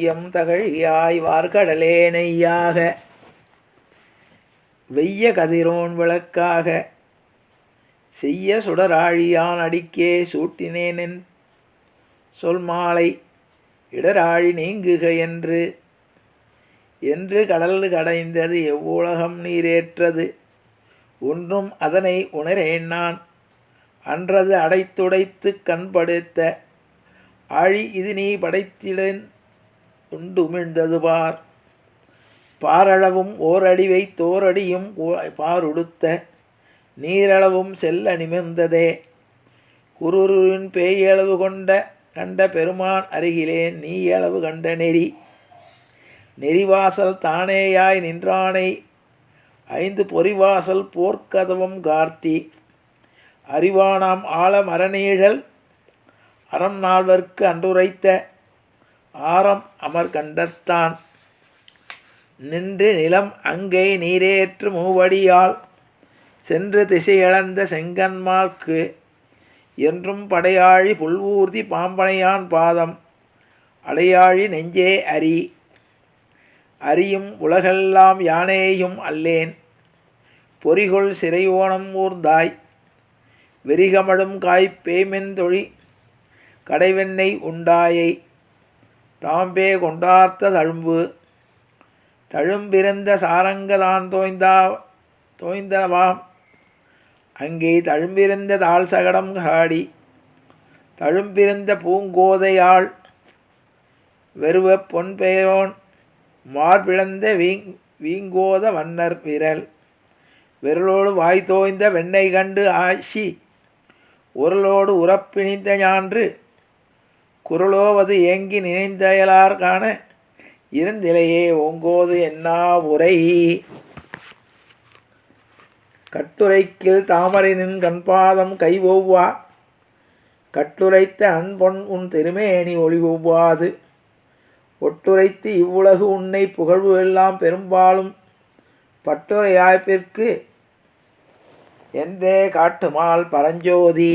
வையம் தகழியாய் வார்கடலே நெய்யாக வெய்ய கதிரோன் விளக்காக. செய்ய சுடராழியான் அடிக்கே சூட்டினேனென் சொல் மாலை இடராழி நீங்குக என்று என்று கடல் கடைந்தது எவ்வுலகம் நீரேற்றது. ஒன்றும் அதனை உணரேன் நான். அன்றது அடைத்துடைத்து கண்படுத்த. ஆழி இது நீ படைத்திடன் உண்டு உமிழ்ந்தது பார். பாரளவும் ஓரடிவை தோரடியும் பாருடுத்த நீரளவும் செல்ல நிமிர்ந்ததே. குருருவின் பேயளவு கொண்ட கண்ட பெருமான் அருகிலே நீயளவு கண்ட நெறி. நெறிவாசல் தானேயாய் நின்றானை ஐந்து பொறிவாசல் போர்க்கதவம் கார்த்தி. அறிவானாம் ஆழ மரநீழல் அறம் நால்வர்க்கு அன்றுரைத்த ஆரம் அமர் கண்டத்தான் நின்று நிலம் அங்கே நீரேற்று மூவடியால் சென்று திசையிழந்த செங்கன்மார்க்கு என்றும் படையாழி புல்வூர்தி பாம்பனையான் பாதம் அடையாழி நெஞ்சே அரி. அறியும் உலகெல்லாம் யானேயும் அல்லேன். பொறிகொள் சிறையோணம் ஊர்ந்தாய். வெறிகமடும் காய்ப்பேமென் தொழி கடைவெண்ணெய் உண்டாயை. தாம்பே கொண்டார்த்த தழும்பு. தழும்பிறந்த சாரங்கதான் தோய்ந்தா தோய்ந்தவாம் அங்கே தழும்பிருந்த தாழ் சகடம் காடி. தழும்பிருந்த பூங்கோதையாள் வெறுவ பொன்பெயரோன் மார்பிழந்த வீங் வீங்கோத வண்ணர் விரல். விரலோடு வாய் தோய்ந்த வெண்ணெய் கண்டு ஆசி உரலோடு உறப்பிணிந்த ஞான்று குரலோவது ஏங்கி நினைந்தயலார் காண இருந்திலையே ஓங்கோது என்னா உரை. கட்டுரைக்கில் தாமரினின் கண்பாதம் கை ஒவ்வா கட்டுரைத்த அன்பொன் உன் திருமேனி ஒளி ஒவ்வாது ஒட்டுரைத்து இவ்வுலகு உன்னை புகழ்வு எல்லாம் பெரும்பாலும் பட்டுரையாய்ப்பிற்கு என்றே காட்டுமால் பரஞ்சோதி.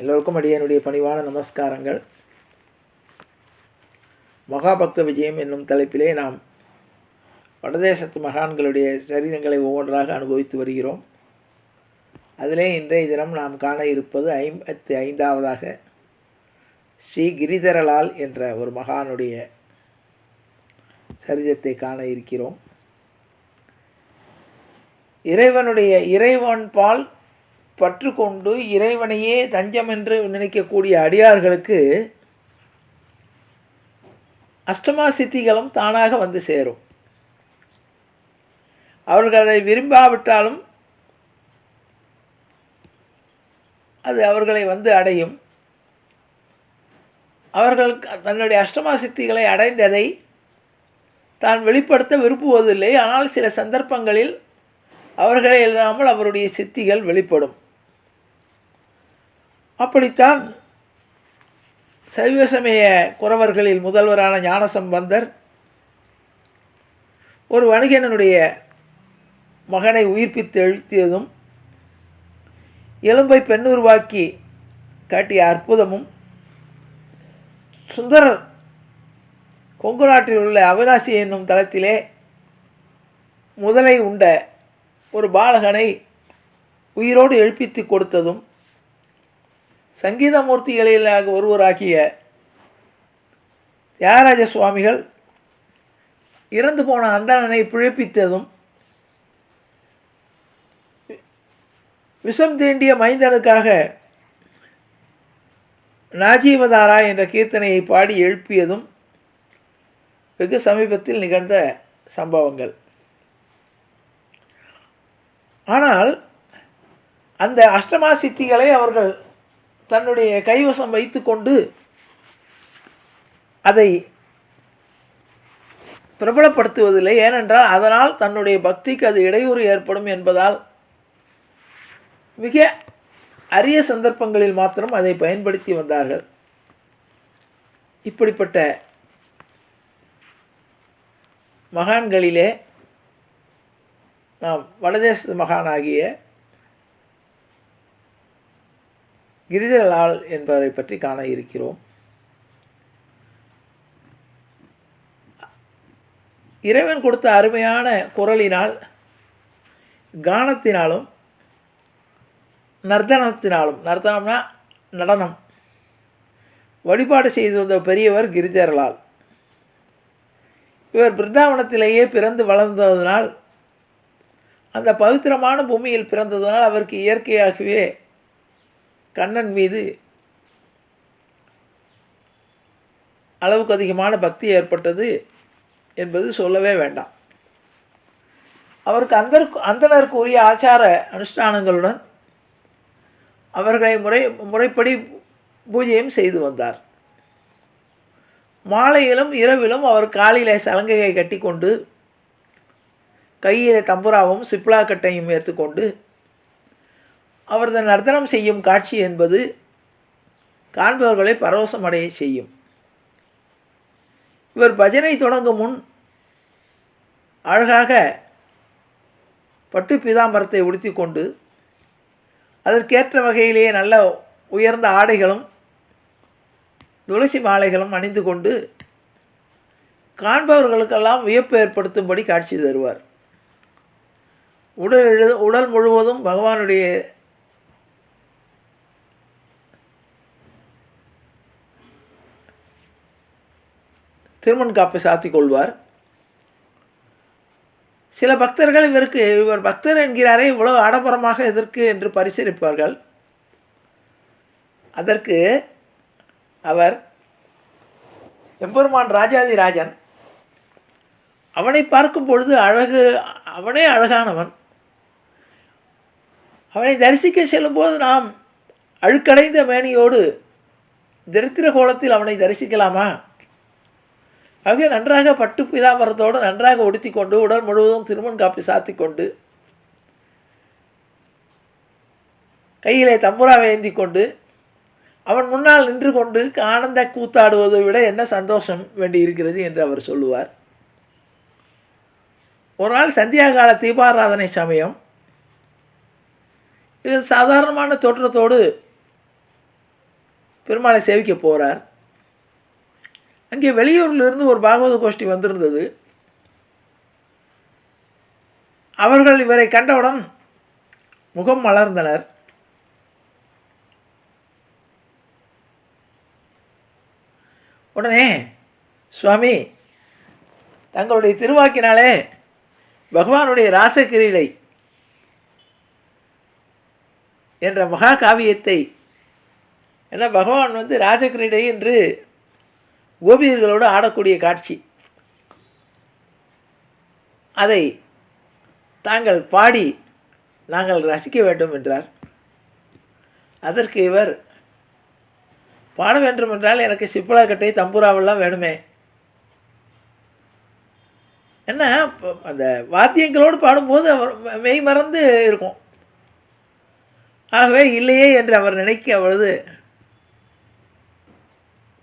எல்லோருக்கும் அடியனுடைய பணிவான நமஸ்காரங்கள். மகாபக்த விஜயம் என்னும் தலைப்பிலே நாம் வடதேசத்து மகான்களுடைய சரிதங்களை ஒவ்வொன்றாக அனுபவித்து வருகிறோம். அதிலே இன்றைய தினம் நாம் காண இருப்பது ஐம்பத்தி ஐந்தாவதாக ஸ்ரீ கிரிதரலால் என்ற ஒரு மகானுடைய சரிதத்தை காண இருக்கிறோம். இறைவனுடைய இறைவன் பால் பற்று கொண்டு இறைவனையே தஞ்சம் என்று நினைக்கக்கூடிய அடியார்களுக்கு அஷ்டமா சித்திகளும் தானாக வந்து சேரும். அவர்கள் அதை விரும்பாவிட்டாலும் அது அவர்களை வந்து அடையும். அவர்கள் தன்னுடைய அஷ்டமா சித்திகளை அடைந்ததை தான் வெளிப்படுத்த விரும்புவதில்லை. ஆனால் சில சந்தர்ப்பங்களில் அவர்களே இல்லாமல் அவருடைய சித்திகள் வெளிப்படும். அப்படித்தான் சைவ சமய குறவர்களில் முதல்வரான ஞானசம்பந்தர் ஒரு வணிகனுடைய மகனை உயிர்ப்பித்து எழுத்தியதும் எலும்பை பெண்ணுருவாக்கி காட்டிய அற்புதமும் சுந்தரர் கொங்கு நாட்டில் உள்ள அவினாசி என்னும் தளத்திலே முதலை உண்ட ஒரு பாலகனை உயிரோடு எழுப்பித்து கொடுத்ததும் சங்கீதமூர்த்திகளில் ஒருவராகிய தியாகராஜ சுவாமிகள் இறந்து போன அந்தணனை பிழைப்பித்ததும் விஷம் தீண்டிய மைந்தனுக்காக நாஜீவதாரா என்ற கீர்த்தனையை பாடி எழுப்பியதும் வெகு சமீபத்தில் நிகழ்ந்த சம்பவங்கள். ஆனால் அந்த அஷ்டமா சித்திகளை அவர்கள் தன்னுடைய கைவசம் வைத்துக்கொண்டு அதை பிரபலப்படுத்துவதில்லை. ஏனென்றால் அதனால் தன்னுடைய பக்திக்கு அது இடையூறு ஏற்படும் என்பதால் மிக அரிய சந்தர்ப்பங்களில் மாத்திரம் அதை பயன்படுத்தி வந்தார்கள். இப்படிப்பட்ட மகான்களிலே நாம் வடதேச மகானாகிய கிரிதரலால் என்பவரை பற்றி காண இருக்கிறோம். இறைவன் கொடுத்த அருமையான குரலினால் கானத்தினாலும் நர்த்தனத்தினாலும் நர்த்தனம்னா நடனம் வழிபாடு செய்து வந்த பெரியவர் கிரிதரலால் இவர் பிருந்தாவனத்திலேயே பிறந்து வளர்ந்ததனால் அந்த பவித்திரமான பூமியில் பிறந்ததனால் அவருக்கு இயற்கையாகவே கண்ணன் மீது அளவுக்கு அதிகமான பக்தி ஏற்பட்டது என்பது சொல்லவே வேண்டாம். அவருக்கு அந்தருக்கு அந்தனருக்கு உரிய ஆச்சார அனுஷ்டானங்களுடன் அவர்களை முறை முறைப்படி பூஜையும் செய்து வந்தார். மாலையிலும் இரவிலும் அவர் காலிலே சலங்கையை கட்டிக்கொண்டு கையிலே தம்புராவும் சிப்லாக்கட்டையும் எடுத்துக்கொண்டு அவரது நர்த்தனம் செய்யும் காட்சி என்பது காண்பவர்களை பரவசமடைய செய்யும். இவர் பஜனை தொடங்கும் முன் அழகாக பட்டு பிதாம்பரத்தை உடுத்தி கொண்டு அதற்கேற்ற வகையிலேயே நல்ல உயர்ந்த ஆடைகளும் துளசி மாலைகளும் அணிந்து கொண்டு காண்பவர்களுக்கெல்லாம் வியப்பு ஏற்படுத்தும்படி காட்சி தருவார். உடல் எழு உடல் முழுவதும் பகவானுடைய திருமண் காப்பை சாத்திக் கொள்வார். சில பக்தர்கள் இவருக்கு இவர் பக்தர் என்கிறாரே இவ்வளவு ஆடம்பரமாக எதற்கு என்று பரிசீலிப்பார்கள். அதற்கு அவர் எம்பெருமான் ராஜாதி ராஜன் அவனை பார்க்கும் பொழுது அழகு அவனே அழகானவன். அவனை தரிசிக்க செல்லும்போது நாம் அழுக்கடைந்த மேனியோடு தரித்திர கோலத்தில் அவனை தரிசிக்கலாமா? ஆகவே நன்றாக பட்டு பிதாமரத்தோடு நன்றாக உடுத்தி கொண்டு உடல் முழுவதும் திருமண் காப்பி சாத்தி கொண்டு கையிலே தம்புராவை ஏந்தி கொண்டு அவன் முன்னால் நின்று கொண்டு ஆனந்த கூத்தாடுவதை விட என்ன சந்தோஷம் வேண்டி இருக்கிறது என்று அவர் சொல்லுவார். ஒரு நாள் சந்தியா கால தீபாராதனை சமயம் இது சாதாரணமான தோற்றத்தோடு பெருமாளை சேவிக்க போகிறார் அங்கே வெளியூரிலிருந்து ஒரு பாகவத கோஷ்டி வந்திருந்தது. அவர்கள் இவரை கண்டவுடன் முகம் மலர்ந்தனர். உடனே சுவாமி தங்களுடைய திருவாக்கினாலே பகவானுடைய ராசகிரீடை என்ற மகா காவியத்தை ஏன்னா பகவான் வந்து ராஜகிரீடை என்று கோபியர்களோடு ஆடக்கூடிய காட்சி. அதை தாங்கள் பாடி நாங்கள் ரசிக்க வேண்டும் என்றார். அதற்கு இவர் பாட வேண்டும் என்றால் எனக்கு சிப்பலாக்கட்டை தம்பூராவெல்லாம் வேணுமே. என்ன? அந்த வாத்தியங்களோடு பாடும்போது அவர் மெய் மறந்து இருக்கும். ஆகவே இல்லையே என்று அவர் நினைக்க பொழுது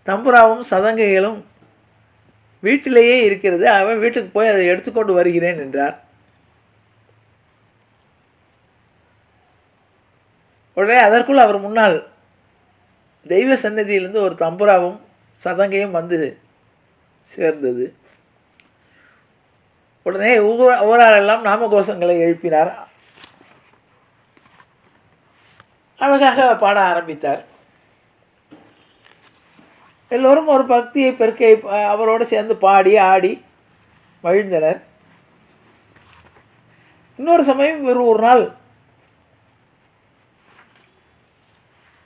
தம்புராவும் சதங்கைகளும் வீட்டிலேயே இருக்கிறது. அவன் வீட்டுக்கு போய் அதை எடுத்துக்கொண்டு வருகிறேன் என்றார். உடனே அதற்குள் அவர் முன்னால் தெய்வ சன்னதியிலிருந்து ஒரு தம்புராவும் சதங்கையும் வந்து சேர்ந்தது. உடனே ஊர- ஊராரெல்லாம் நாமகோஷங்களை எழுப்பினார். அழகாக பாட ஆரம்பித்தார். எல்லோரும் ஒரு பக்தியை பெருக்கை அவரோடு சேர்ந்து பாடி ஆடி மகிழ்ந்தனர். இன்னொரு சமயம் இவர் ஒரு நாள்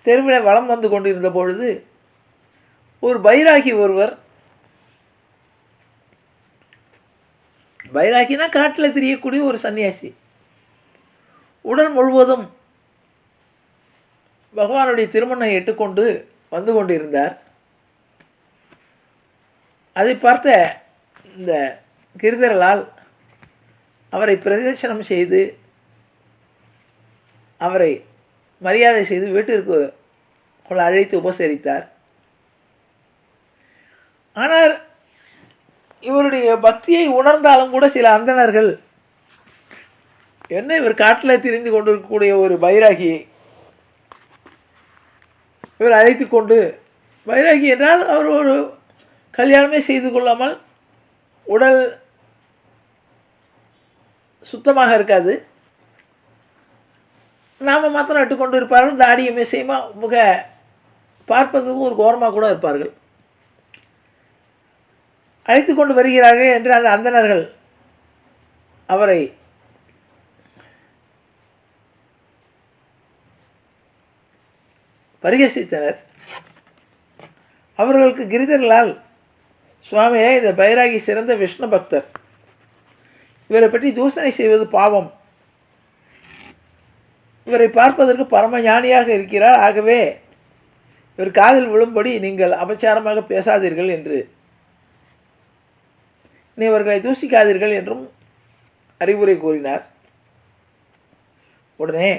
தெருவில் வலம் வந்து கொண்டிருந்த பொழுது ஒரு பைராகி ஒருவர் பைராகினா காட்டில் திரியக்கூடிய ஒரு சன்னியாசி. உடல் முழுவதும் பகவானுடைய திருமணம் எட்டுக்கொண்டு வந்து கொண்டிருந்தார். அதை பார்த்த இந்த கிருதரலால் அவரை பிரதர்சனம் செய்து அவரை மரியாதை செய்து வீட்டிற்கு கொள்ள அழைத்து உபசரித்தார். ஆனால் இவருடைய பக்தியை உணர்ந்தாலும் கூட சில அந்தணர்கள் என்ன இவர் காட்டில் திரிந்து கொண்டிருக்கக்கூடிய ஒரு பைராகியை இவர் அழைத்து கொண்டு பைராகி என்றால் அவர் ஒரு கல்யாணமே செய்து கொள்ளாமல் உடல் சுத்தமாக இருக்காது. நாம் மாத்திரம் இட்டுக்கொண்டு இருப்பார்கள். தாடியை மிசையுமா மிக பார்ப்பதற்கும் ஒரு கோரமாக கூட இருப்பார்கள். அழைத்து கொண்டு வருகிறார்கள் என்று அந்த அந்தணர்கள் அவரை பரிகசித்தனர். அவர்களுக்கு கிரிதர்களால் சுவாமியே இந்த பைராகி சிறந்த விஷ்ணு பக்தர். இவரை பற்றி தூசணை செய்வது பாவம். இவரை பார்ப்பதற்கு பரம ஞானியாக இருக்கிறார். ஆகவே இவர் காதில் விழும்படி நீங்கள் அபச்சாரமாக பேசாதீர்கள் என்று. நீ இவர்களை தூசிக்காதீர்கள் என்றும் அறிவுரை கூறினார். உடனே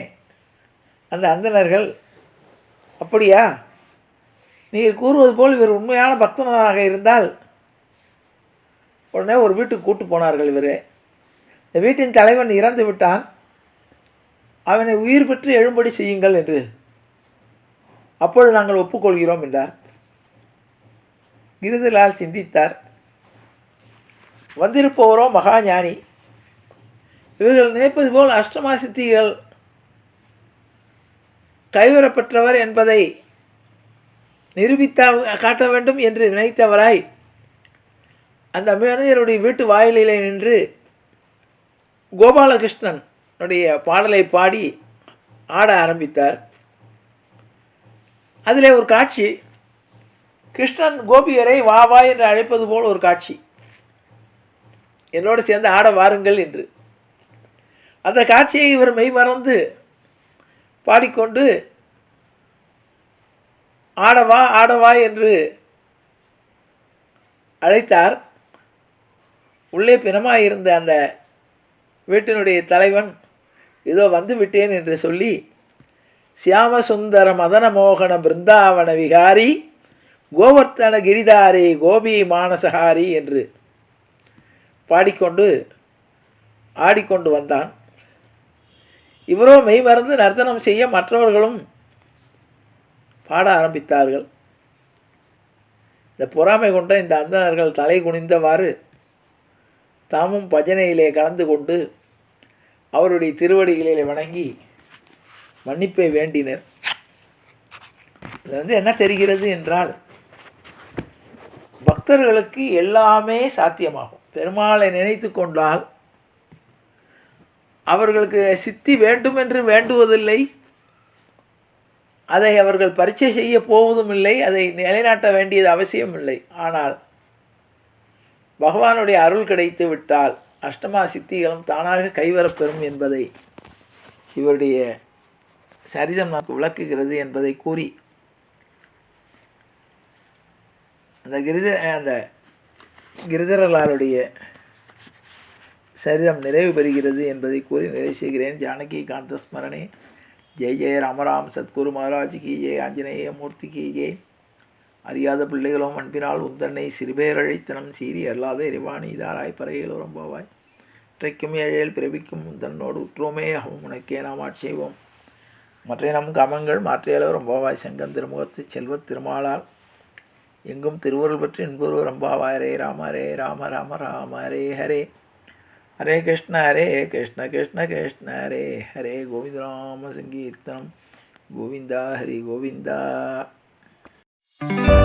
அந்த அந்தனர்கள் அப்படியா? நீங்கள் கூறுவது போல் இவர் உண்மையான பக்தனாக இருந்தால் உடனே ஒரு வீட்டுக்கு கூட்டு போனார்கள் இவர். இந்த வீட்டின் தலைவன் இறந்து விட்டான். அவனை உயிர் பெற்று எழும்படி செய்யுங்கள் என்று. அப்பொழுது நாங்கள் ஒப்புக்கொள்கிறோம் என்றார். கிருதலால் சிந்தித்தார். வந்திருப்பவரோ மகா ஞானி. இவர்கள் நினைப்பது போல் அஷ்டமா சித்திகள் கைவரப்பெற்றவர் என்பதை நிரூபித்த காட்ட வேண்டும் என்று நினைத்தவராய் அந்த மேனேஜருடைய வீட்டு வாயிலிலே நின்று கோபாலகிருஷ்ணன் உடைய பாடலை பாடி ஆட ஆரம்பித்தார். அதிலே ஒரு காட்சி. கிருஷ்ணன் கோபியரை வா வா என்று அழைப்பது போல் ஒரு காட்சி. என்னோடு சேர்ந்து ஆட வாருங்கள் என்று. அந்த காட்சியை இவர் மெய் மறந்து பாடிக்கொண்டு ஆடவா ஆடவா என்று அழைத்தார். உள்ளே பிணமாயிருந்த அந்த வீட்டினுடைய தலைவன் இதோ வந்து விட்டேன் என்று சொல்லி சியாமசுந்தர மதன மோகன பிருந்தாவன விகாரி கோவர்த்தன கிரிதாரி கோபி மானசஹாரி என்று பாடிக்கொண்டு ஆடிக்கொண்டு வந்தான். இவரோ மெய் மறந்து நர்த்தனம் செய்ய மற்றவர்களும் பாட ஆரம்பித்தார்கள். இந்த பொறாமை கொண்ட இந்த அந்தணர்கள் தலை குனிந்தவாறு தாமும் பஜனையிலே கலந்து கொண்டு அவருடைய திருவடிகளிலே வணங்கி மன்னிப்பை வேண்டினர். இது வந்து என்ன தெரிகிறது என்றால் பக்தர்களுக்கு எல்லாமே சாத்தியமாகும். பெருமாளை நினைத்து கொண்டால் அவர்களுக்கு சித்தி வேண்டும் என்று வேண்டுவதில்லை. அதை அவர்கள் பரீட்சை செய்ய போவதும் இல்லை. அதை நிலைநாட்ட வேண்டியது அவசியம் இல்லை ஆனால் பகவானுடைய அருள் கிடைத்து விட்டால் அஷ்டமா சித்திகளும் தானாக கைவரப்பெறும் என்பதை இவருடைய சரிதம் நமக்கு விளக்குகிறது என்பதை கூறி அந்த கிரித அந்த கிரிதரலாருடைய சரிதம் நிறைவு பெறுகிறது என்பதை கூறி நிறைவு செய்கிறேன். ஜானகி காந்த ஸ்மரணே ஜெய் ஜெய ராமராம். சத்குரு மகாராஜ் கி ஜெய். ஆஞ்சநேய மூர்த்தி கி ஜெய். அறியாத பிள்ளைகளும் அன்பினால் உந்தன்னை சிறுபேரழைத்தனம் சீரி அல்லாத இறைவாணி இதாராய் பறையிலோ ரொம்பவாய் இற்றைக்கும் ஏழையில் பிறவிக்கும் உந்தன்னோடு உற்றோமே. ஆகும் உனக்கே நாம் ஆட்சேவோம் மற்ற நம் கமங்கள் மாற்றியளோ ரொம்பவாய் செங்கன் திருமுகத்து செல்வத் திருமாலால் எங்கும் திருவருள் பற்றி என்பொரு ரொம்பவாய் ரே ராம ரே ராம ராம ராம ஹரே ஹரே. ஹரே கிருஷ்ண ஹரே கிருஷ்ண கிருஷ்ண கிருஷ்ண ஹரே ஹரே. கோவிந்த ராம சங்கீர்த்தனம். கோவிந்தா ஹரி கோவிந்தா. Thank you.